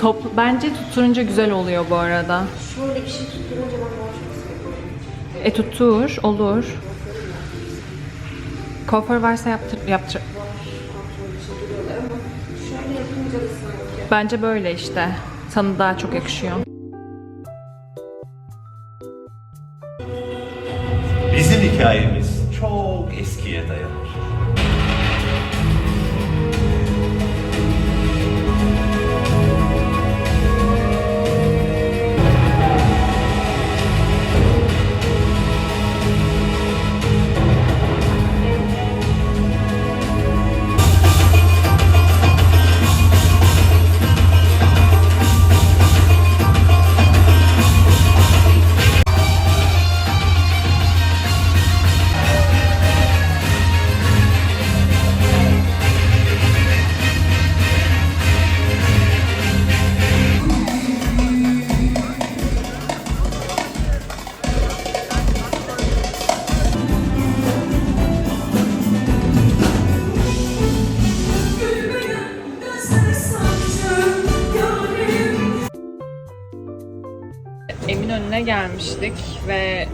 Top, bence tutturunca güzel oluyor bu arada. Şöyle bir şey tutturunca ben daha çok seviyorum. E tuttur, olur. Kuaför varsa yaptır, yaptır. Bence böyle işte. Sana daha çok yakışıyor. Bizim hikayemiz gelmiştik ve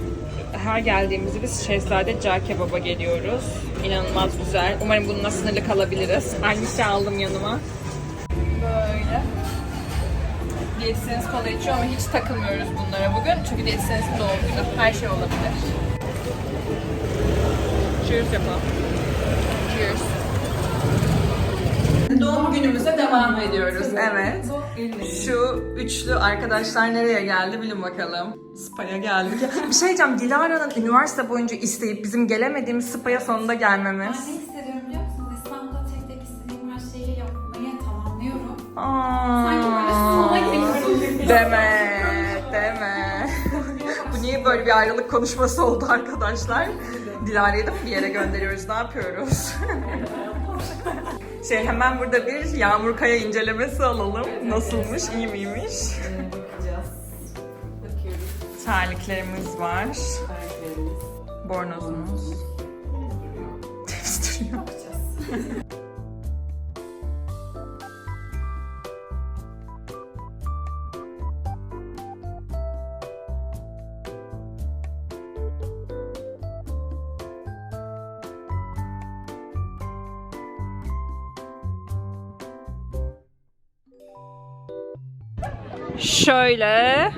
her geldiğimizde biz Şehzade Cağ Kebap'a geliyoruz. İnanılmaz güzel. Umarım bununla sınırlı kalabiliriz. Aynı şey aldım yanıma. Böyle. Diyetisyeniz kola içiyor ama hiç takılmıyoruz bunlara bugün. Çünkü diyetisyeninizin doğum günü. Her şey olabilir. Cheers yapalım. Cheers. Doğum günümüze devam ediyoruz. Evet. Şu üçlü arkadaşlar nereye geldi bilin bakalım. Spa'ya geldik. Bir şey diyeceğim. Dilara'nın üniversite boyunca isteyip bizim gelemediğimiz Spa'ya sonunda gelmemiz. Ben ne hissediyorum biliyor musunuz? İstanbul'da tek tek istediğim her şeyi yapmaya tamamlıyorum. Aa, Sanki böyle sona geliyorum. Deme, deme. Bu niye böyle bir ayrılık konuşması oldu arkadaşlar? Dilara'yı da mı bir yere gönderiyoruz? Ne yapıyoruz? şey hemen burada bir Yağmur Kaya incelemesi alalım. Nasılmış, iyi miymiş? Terliklerimiz var. Bornozumuz. Ters duruyor. Şöyle.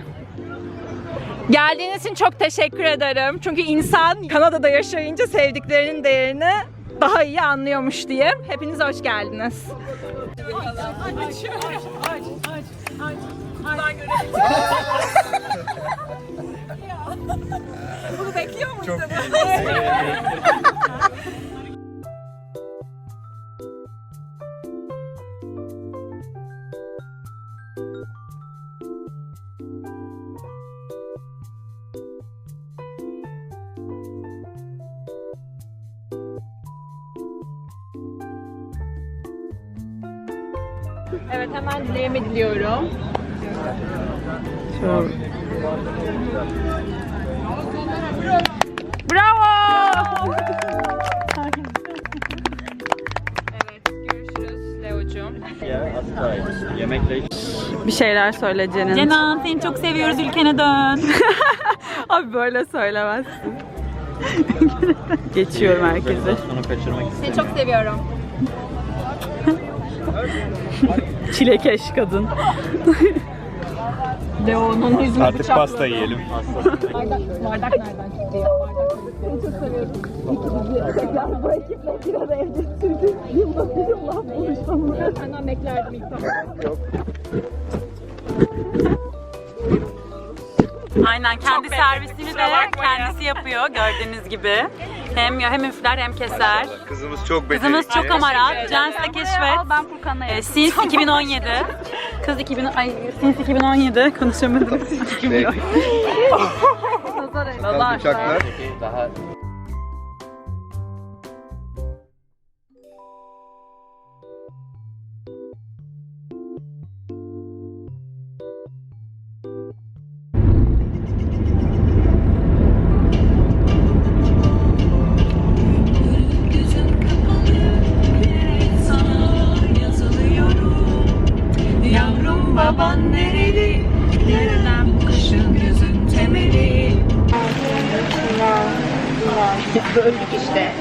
Geldiğiniz için çok teşekkür ederim. Çünkü insan Kanada'da yaşayınca sevdiklerinin değerini daha iyi anlıyormuş diye. Hepiniz hoş geldiniz. Bunu bekliyor muydun? Dileğimi diliyorum. Bravo! evet görüşürüz Leo'cum. Yemekle Bir şeyler söyle Cenin. Cenan seni çok seviyoruz ülkene dön. Abi böyle söylemezsin. Geçiyorum herkese. Seni çok seviyorum. Çilekeş kadın. Leo'nun yüzünü Artık pasta yiyelim. Bardak nereden çıktı ya? Bardak çok seviyorum. Bu ekiple bir araya getirdik. Yılda bir yıl laf buluşmamı. Senden beklerdim ilk. Aynen kendi servisini de kendisi yapıyor gördüğünüz gibi. Hem hem üfler hem keser. Kızımız çok becerikli. Kızımız çok amarat. Cans da keşfet. Ben Furkan'la Ee, Since 2017. Kız 2000 ay Since 2017 konuşamadım. Nazar bıçaklar. Yavrum Böldük işte.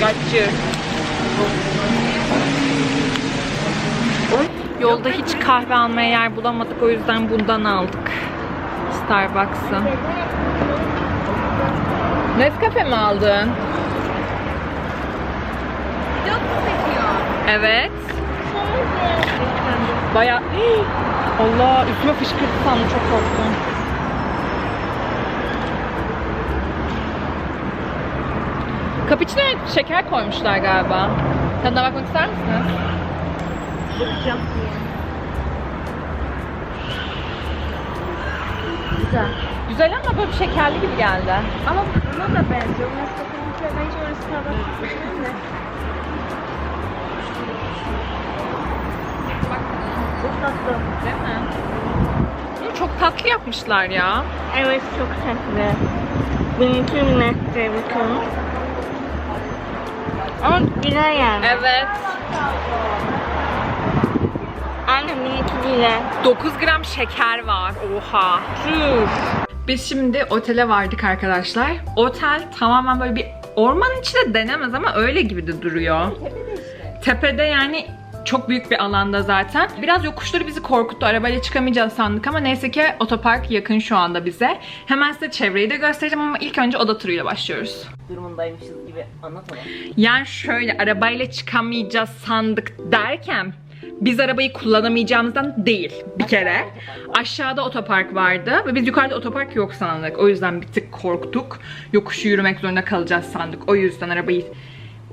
Gacır. Yolda hiç kahve almaya yer bulamadık. O yüzden bundan aldık. Starbucks'ı. Nescafe mi aldın? Evet. Baya... Allah üstüme fışkırttı sandım çok korktum. Cappuccino'ya şeker koymuşlar galiba. Tadına bakmak ister misiniz? Güzel. Güzel ama böyle bir şekerli gibi geldi. Ama buna da benziyor. Nescafe'ninki bence orası mi? Çok tatlı. Değil mi? Bunu çok tatlı yapmışlar ya. Evet çok tatlı. Benimki Nescafe bakın. Ama güzel yani. Evet. Anne benimki güzel. 9 gram şeker var. Oha. Biz şimdi otele vardık arkadaşlar. Otel tamamen böyle bir ormanın içinde denemez ama öyle gibi de duruyor. Tepede yani çok büyük bir alanda zaten. Biraz yokuşları bizi korkuttu. Arabayla çıkamayacağız sandık ama neyse ki otopark yakın şu anda bize. Hemen size çevreyi de göstereceğim ama ilk önce oda turuyla başlıyoruz. Durumundaymışız gibi anlatalım. Yani şöyle arabayla çıkamayacağız sandık derken biz arabayı kullanamayacağımızdan değil bir kere. Aşağıda otopark vardı ve biz yukarıda otopark yok sandık. O yüzden bir tık korktuk. Yokuşu yürümek zorunda kalacağız sandık. O yüzden arabayı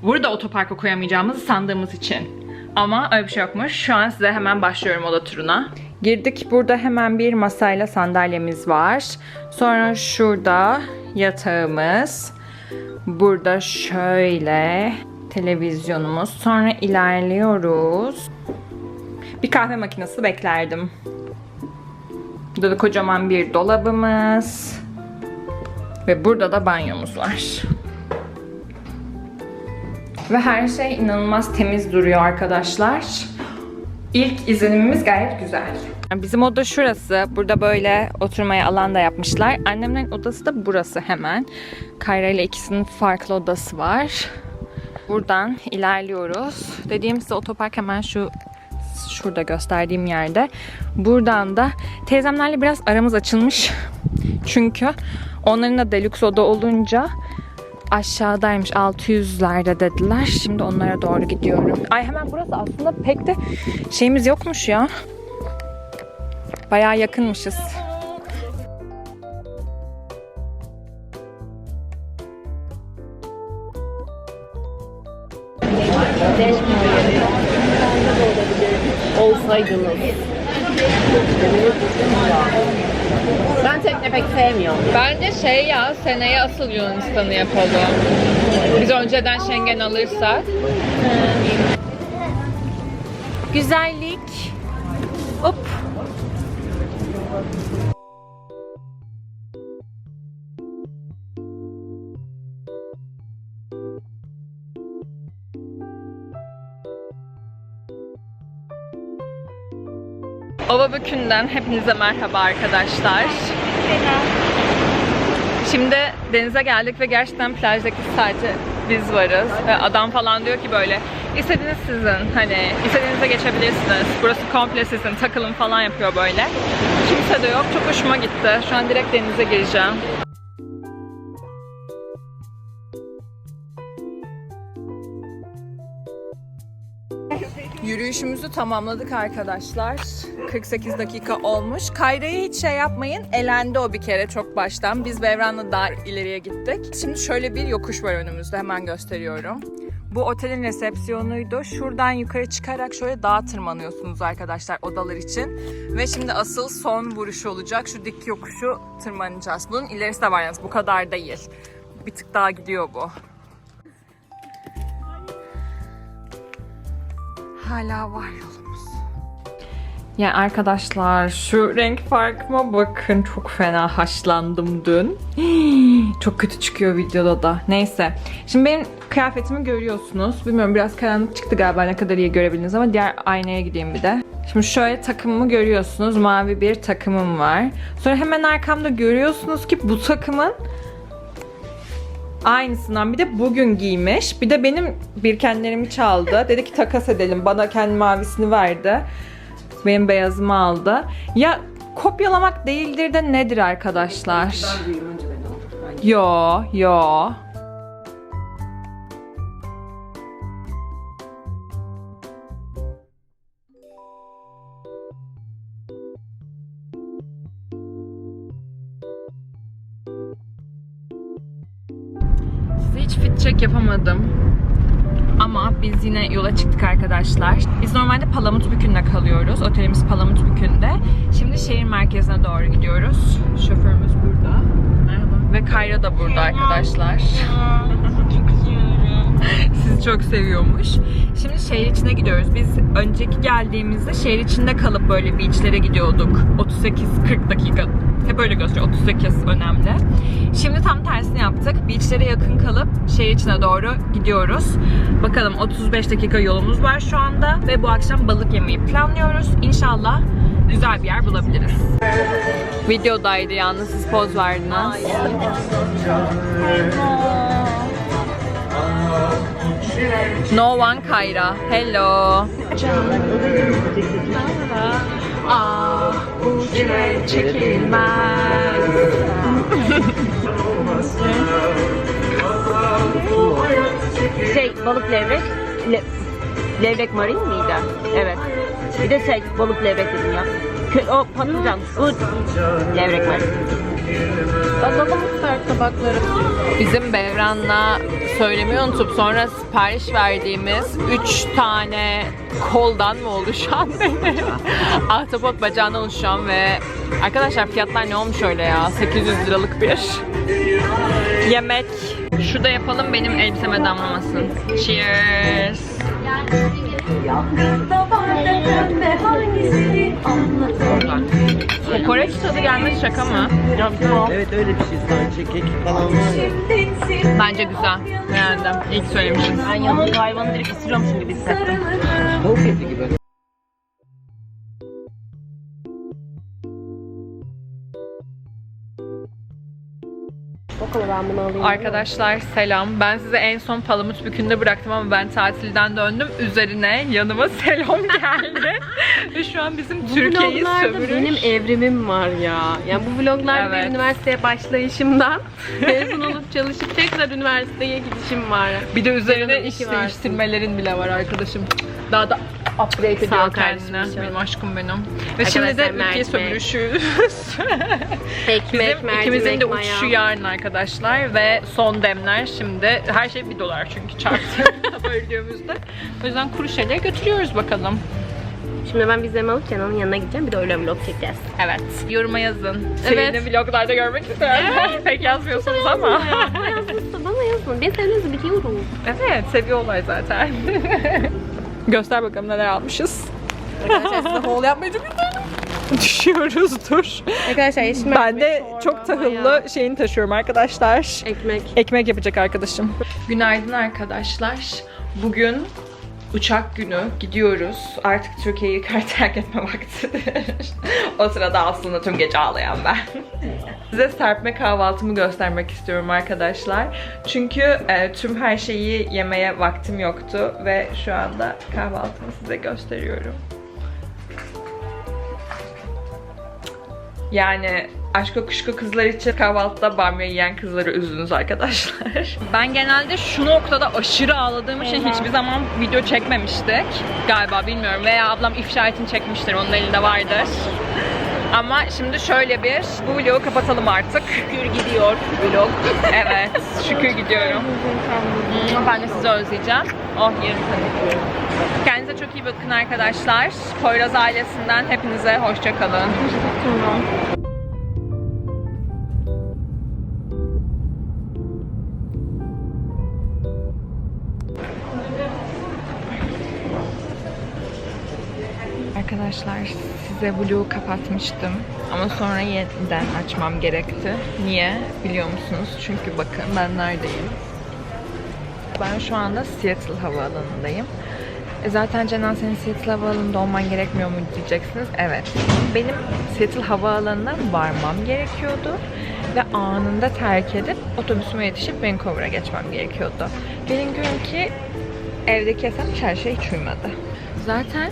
burada otoparka koyamayacağımızı sandığımız için. Ama öyle bir şey yokmuş. Şu an size hemen başlıyorum oda turuna. Girdik. Burada hemen bir masayla sandalyemiz var. Sonra şurada yatağımız. Burada şöyle televizyonumuz. Sonra ilerliyoruz. Bir kahve makinesi beklerdim. Burada da kocaman bir dolabımız. Ve burada da banyomuz var. Ve her şey inanılmaz temiz duruyor arkadaşlar. İlk izlenimimiz gayet güzel. Bizim oda şurası. Burada böyle oturmaya alan da yapmışlar. Annemlerin odası da burası hemen. Kayra ile ikisinin farklı odası var. Buradan ilerliyoruz. Dediğim size otopark hemen şu şurada gösterdiğim yerde. Buradan da teyzemlerle biraz aramız açılmış. Çünkü onların da deluxe oda olunca aşağıdaymış 600'lerde dediler. Şimdi onlara doğru gidiyorum. Ay hemen burası aslında pek de şeyimiz yokmuş ya. Bayağı yakınmışız. Olsaydınız. Ben tekne pek sevmiyorum. Bence şey ya seneye asıl Yunanistan'ı yapalım. Biz önceden Schengen alırsak. Güzellik. Hop. Ovabükü'nden hepinize merhaba arkadaşlar. Şimdi denize geldik ve gerçekten plajdaki sadece biz varız. Ve adam falan diyor ki böyle istediğiniz sizin hani istediğinize geçebilirsiniz. Burası komple sizin takılın falan yapıyor böyle. Kimse de yok. Çok hoşuma gitti. Şu an direkt denize gireceğim. Yürüyüşümüzü tamamladık arkadaşlar. 48 dakika olmuş. Kayra'yı hiç şey yapmayın. Elendi o bir kere çok baştan. Biz Bevran'la daha ileriye gittik. Şimdi şöyle bir yokuş var önümüzde. Hemen gösteriyorum. Bu otelin resepsiyonuydu. Şuradan yukarı çıkarak şöyle dağa tırmanıyorsunuz arkadaşlar odalar için. Ve şimdi asıl son vuruş olacak. Şu dik yokuşu tırmanacağız. Bunun ilerisi de var yalnız. Bu kadar değil. Bir tık daha gidiyor bu. Hala var yolumuz. Ya arkadaşlar şu renk farkıma bakın. Çok fena haşlandım dün. Çok kötü çıkıyor videoda da. Neyse. Şimdi benim kıyafetimi görüyorsunuz. Bilmiyorum biraz karanlık çıktı galiba ne kadar iyi görebildiniz ama diğer aynaya gideyim bir de. Şimdi şöyle takımımı görüyorsunuz. Mavi bir takımım var. Sonra hemen arkamda görüyorsunuz ki bu takımın aynısından bir de bugün giymiş. Bir de benim birkenlerimi çaldı. Dedi ki takas edelim. Bana kendi mavisini verdi. Benim beyazımı aldı. Ya kopyalamak değildir de nedir arkadaşlar? Yo, yo. Yapamadım. Ama biz yine yola çıktık arkadaşlar. Biz normalde Palamutbükü'nde kalıyoruz. Otelimiz Palamutbükü'nde. Şimdi şehir merkezine doğru gidiyoruz. Şoförümüz burada. Merhaba. Ve Kayra da burada arkadaşlar. Sizi çok seviyormuş. Şimdi şehir içine gidiyoruz. Biz önceki geldiğimizde şehir içinde kalıp böyle beachlere gidiyorduk. 38-40 dakika. Hep öyle gösteriyor. 38 önemli. Şimdi tam tersini yaptık. Beachlere yakın kalıp şehir içine doğru gidiyoruz. Bakalım 35 dakika yolumuz var şu anda. Ve bu akşam balık yemeyi planlıyoruz. İnşallah güzel bir yer bulabiliriz. Videodaydı yalnız siz poz verdiniz. No one Kayra. Hello. Ah, bu çile çekilmez. Şey balık levrek. Le, levrek marin miydi? Evet. Bir de şey balık levrek dedim ya. Kö- o patlıcan. Bu levrek marin. Alalım ister tabakları. Bizim Bevran'la söylemeyi unutup sonra sipariş verdiğimiz 3 tane koldan mı oluşan ahtapot bacağından oluşan ve arkadaşlar fiyatlar ne olmuş öyle ya 800 liralık bir yemek. Şurada yapalım benim elbiseme damlamasın. Cheers. Kokoreç tadı gelmesi şaka mı? Evet öyle bir şey sadece kek falan var. Bence güzel. Beğendim. İlk söylemişim. Ben yanındaki hayvanı direkt ısırıyormuşum gibi hissettim. Tavuk eti gibi. Bunu alayım. Arkadaşlar selam. Ben size en son Palamutbükü'nde bıraktım ama ben tatilden döndüm. Üzerine yanıma Selom geldi. Ve şu an bizim Türkiye'yi vloglarda sömürüş. benim evrimim var ya. Yani bu vloglarda Evet. bir üniversiteye başlayışımdan mezun olup çalışıp tekrar üniversiteye gidişim var. Bir de üzerine Yanına iş değiştirmelerin bile var arkadaşım. Daha da upgrade Sağ ediyor kardeşim, kendine. şöyle. Benim aşkım benim. Ve şimdi de Arkadaşlar, ülke mercimek. sömürüşüz. Ekmek, Bizim mercimek, ikimizin de uçuşu yarın arkadaşlar ve son demler şimdi her şey bir dolar çünkü çarptı böldüğümüzde. O yüzden kuru şeyleri götürüyoruz bakalım. Şimdi ben vizemi alıp Kenan'ın yanına gideceğim. Bir de öyle vlog çekeceğiz. Evet. Yoruma yazın. Evet. Seni vloglarda görmek isterim. Pek yazmıyorsunuz ama. Bana yazın, bana yazın. Ben sevdiğinizi biliyorum. evet, seviyorlar zaten. Göster bakalım neler almışız. Arkadaşlar size haul yapmayı çok. Düşüyoruz dur. Arkadaşlar yeşil Ben de çok tahıllı şeyini taşıyorum arkadaşlar. Ekmek. Ekmek yapacak arkadaşım. Günaydın arkadaşlar. Bugün uçak günü gidiyoruz. Artık Türkiye'yi terk etme vaktidir. o sırada aslında tüm gece ağlayan ben. Size serpme kahvaltımı göstermek istiyorum arkadaşlar. Çünkü e, tüm her şeyi yemeye vaktim yoktu ve şu anda kahvaltımı size gösteriyorum. Yani aşk kuşku kızlar için kahvaltıda bamya yiyen kızları üzdünüz arkadaşlar. Ben genelde şu noktada aşırı ağladığım için hiçbir zaman video çekmemiştik. Galiba bilmiyorum veya ablam ifşa için çekmiştir onun elinde vardır. Ama şimdi şöyle bir, bu vlogu kapatalım artık. Şükür gidiyor vlog. evet, şükür gidiyorum. Ben de sizi özleyeceğim. Oh yerim seni. Kendinize çok iyi bakın arkadaşlar. Poyraz ailesinden hepinize hoşça kalın. Arkadaşlar size vlogu kapatmıştım ama sonra yeniden açmam gerekti. Niye biliyor musunuz? Çünkü bakın ben neredeyim? Ben şu anda Seattle havaalanındayım. E zaten Cenan senin Seattle Havaalanı'nda olman gerekmiyor mu diyeceksiniz. Evet. Benim Seattle Havaalanı'na varmam gerekiyordu. Ve anında terk edip otobüsüme yetişip Vancouver'a geçmem gerekiyordu. Gelin görün ki evdeki hesap çarşıya hiç uymadı. Zaten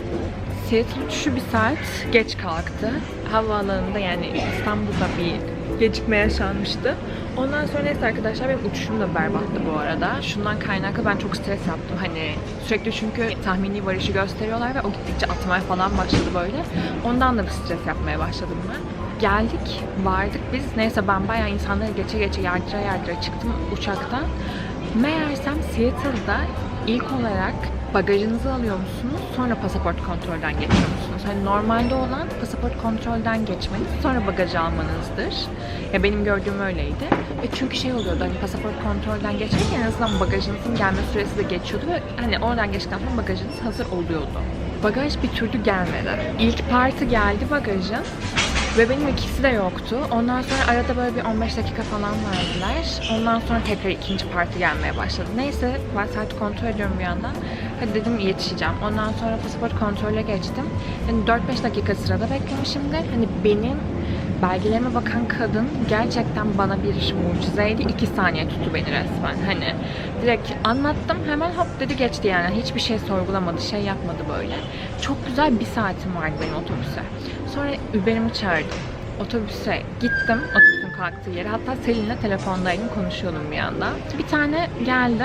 Seattle uçuşu bir saat geç kalktı. Havaalanında yani İstanbul'da bir gecikme yaşanmıştı. Ondan sonra neyse arkadaşlar benim uçuşum da berbattı bu arada. Şundan kaynaklı ben çok stres yaptım. Hani sürekli çünkü tahmini varışı gösteriyorlar ve o gittikçe atmaya falan başladı böyle. Ondan da bir stres yapmaya başladım ben. Geldik, vardık biz. Neyse ben bayağı insanları geçe geçe yardıra yardıra çıktım uçaktan. Meğersem Seattle'da ilk olarak bagajınızı alıyor musunuz? Sonra pasaport kontrolden geçiyor musunuz? Hani normalde olan pasaport kontrolden geçmeniz sonra bagajı almanızdır. Ya benim gördüğüm öyleydi. Ve çünkü şey oluyordu hani pasaport kontrolden geçerken en azından bagajınızın gelme süresi de geçiyordu ve hani oradan geçtikten sonra bagajınız hazır oluyordu. Bagaj bir türlü gelmedi. İlk parti geldi bagajın. Ve benim ikisi de yoktu. Ondan sonra arada böyle bir 15 dakika falan verdiler. Ondan sonra tekrar ikinci parti gelmeye başladı. Neyse ben saati kontrol ediyorum bir yandan. Hadi dedim yetişeceğim. Ondan sonra pasaport kontrole geçtim. Yani 4-5 dakika sırada beklemişimdir. Hani benim belgelerime bakan kadın gerçekten bana bir mucizeydi. 2 saniye tuttu beni resmen. Hani direkt anlattım hemen hop dedi geçti yani. Hiçbir şey sorgulamadı, şey yapmadı böyle. Çok güzel bir saatim vardı benim otobüse. Sonra Uber'imi çağırdım. Otobüse gittim. Otobüsün kalktığı yere. Hatta Selin'le telefondaydım konuşuyordum bir yandan. Bir tane geldi.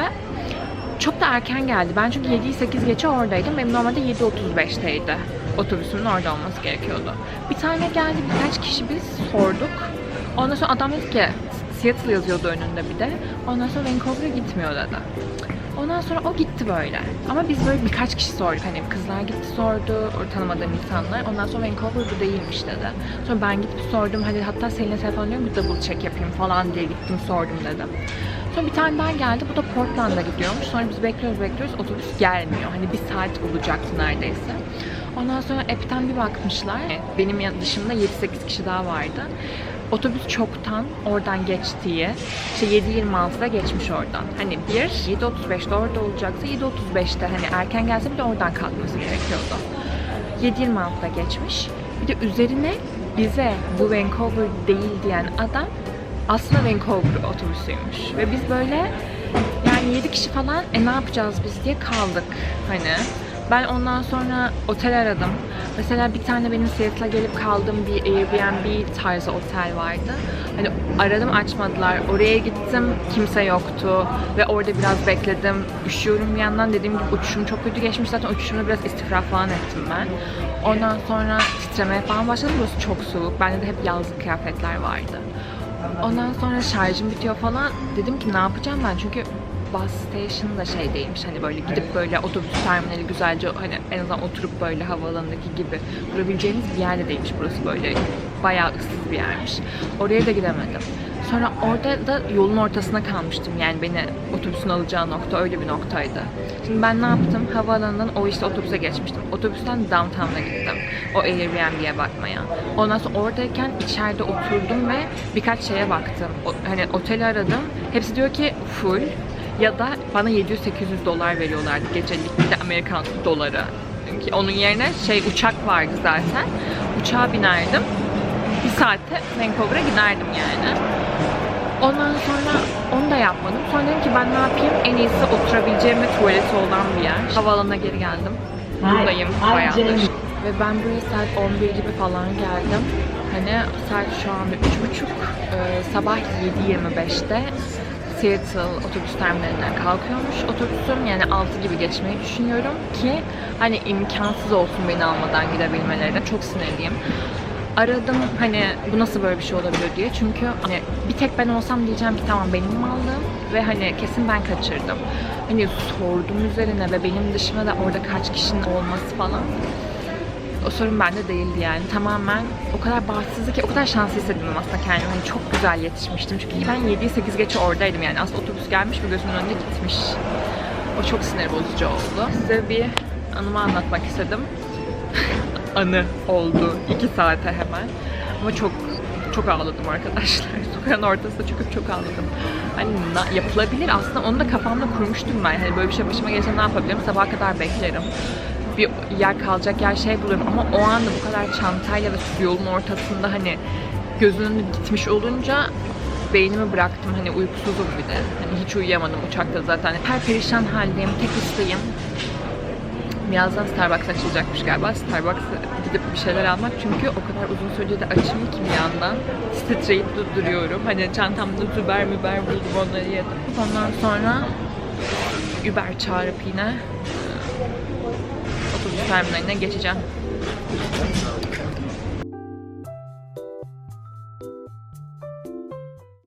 Çok da erken geldi. Ben çünkü 7'yi 8 geçe oradaydım. Benim normalde 7.35'teydi. Otobüsümün orada olması gerekiyordu. Bir tane geldi birkaç kişi biz sorduk. Ondan sonra adam dedi ki Seattle yazıyordu önünde bir de. Ondan sonra Vancouver'a gitmiyor dedi. Ondan sonra o gitti böyle. Ama biz böyle birkaç kişi sorduk. Hani kızlar gitti sordu, o tanımadığım insanlar. Ondan sonra Vancouver bu değilmiş dedi. Sonra ben gidip sordum. Hadi hatta seninle telefon diyorum bir double check yapayım falan diye gittim sordum dedim. Sonra bir tane daha geldi. Bu da Portland'a gidiyormuş. Sonra biz bekliyoruz bekliyoruz. Otobüs gelmiyor. Hani bir saat olacaktı neredeyse. Ondan sonra app'ten bir bakmışlar. Benim dışımda 7-8 kişi daha vardı. Otobüs çoktan oradan geçtiği, işte 7.26'da geçmiş oradan. Hani bir 7.35'te orada olacaksa 7.35'te hani erken gelse bile oradan kalkması gerekiyordu. 7.26'da geçmiş. Bir de üzerine bize bu Vancouver değil diyen adam aslında Vancouver otobüsüymüş. Ve biz böyle yani 7 kişi falan e ne yapacağız biz diye kaldık hani. Ben ondan sonra otel aradım. Mesela bir tane benim Seattle'a gelip kaldığım bir Airbnb tarzı otel vardı. Hani aradım açmadılar. Oraya gittim kimse yoktu. Ve orada biraz bekledim. Üşüyorum bir yandan. Dediğim gibi uçuşum çok kötü geçmiş. Zaten uçuşumda biraz istifra falan ettim ben. Ondan sonra titremeye falan başladım. Burası çok soğuk. Bende de hep yazlık kıyafetler vardı. Ondan sonra şarjım bitiyor falan. Dedim ki ne yapacağım ben çünkü bus station da şey değilmiş hani böyle gidip böyle otobüs terminali güzelce hani en azından oturup böyle havaalanındaki gibi durabileceğimiz bir yerde değilmiş burası böyle bayağı ıssız bir yermiş. Oraya da gidemedim. Sonra orada da yolun ortasına kalmıştım yani beni otobüsün alacağı nokta öyle bir noktaydı. Şimdi ben ne yaptım? Havaalanından o işte otobüse geçmiştim. Otobüsten downtown'a gittim. O Airbnb'ye bakmaya. Ondan sonra oradayken içeride oturdum ve birkaç şeye baktım. O, hani oteli aradım. Hepsi diyor ki full ya da bana 700-800 dolar veriyorlardı gecelik de Amerikan doları. Çünkü onun yerine şey uçak vardı zaten. Uçağa binerdim. Bir saatte Vancouver'a giderdim yani. Ondan sonra onu da yapmadım. Sonra dedim ki ben ne yapayım? En iyisi oturabileceğim ve tuvaleti olan bir yer. Havaalanına geri geldim. Buradayım bayağıdır. Ve ben buraya saat 11 gibi falan geldim. Hani saat şu anda 3.30. Ee, sabah 7.25'te Seattle otobüs terminalinden kalkıyormuş otobüsüm. Yani 6 gibi geçmeyi düşünüyorum ki hani imkansız olsun beni almadan gidebilmeleri. Çok sinirliyim. Aradım hani bu nasıl böyle bir şey olabilir diye. Çünkü hani bir tek ben olsam diyeceğim ki tamam benim malım ve hani kesin ben kaçırdım. Hani sordum üzerine ve benim dışımda da orada kaç kişinin olması falan o sorun bende değildi yani. Tamamen o kadar bahtsızdı ki o kadar şanslı hissettim aslında kendimi. Hani çok güzel yetişmiştim. Çünkü ben 7-8 geçe oradaydım yani. Aslında otobüs gelmiş ve gözümün önünde gitmiş. O çok sinir bozucu oldu. Size bir anımı anlatmak istedim. Anı oldu. 2 saate hemen. Ama çok çok ağladım arkadaşlar. Sokağın ortasında çıkıp çok ağladım. Hani yapılabilir aslında onu da kafamda kurmuştum ben. Hani böyle bir şey başıma gelse ne yapabilirim? Sabaha kadar beklerim. Bir yer kalacak yer şey bulurum ama o anda bu kadar çantayla ve yolun ortasında hani gözünün gitmiş olunca beynimi bıraktım. Hani uykusuzum bir de. Hani hiç uyuyamadım uçakta zaten. Her perişan haldeyim. Tek isteğim Birazdan Starbucks açılacakmış galiba. Starbucks'a gidip bir şeyler almak. Çünkü o kadar uzun süredir de açım ki bir yandan. Titreyip durduruyorum. Hani çantamda Uber Uber buldum onları yedim. Ondan sonra Uber çağırıp yine terminaline geçeceğim.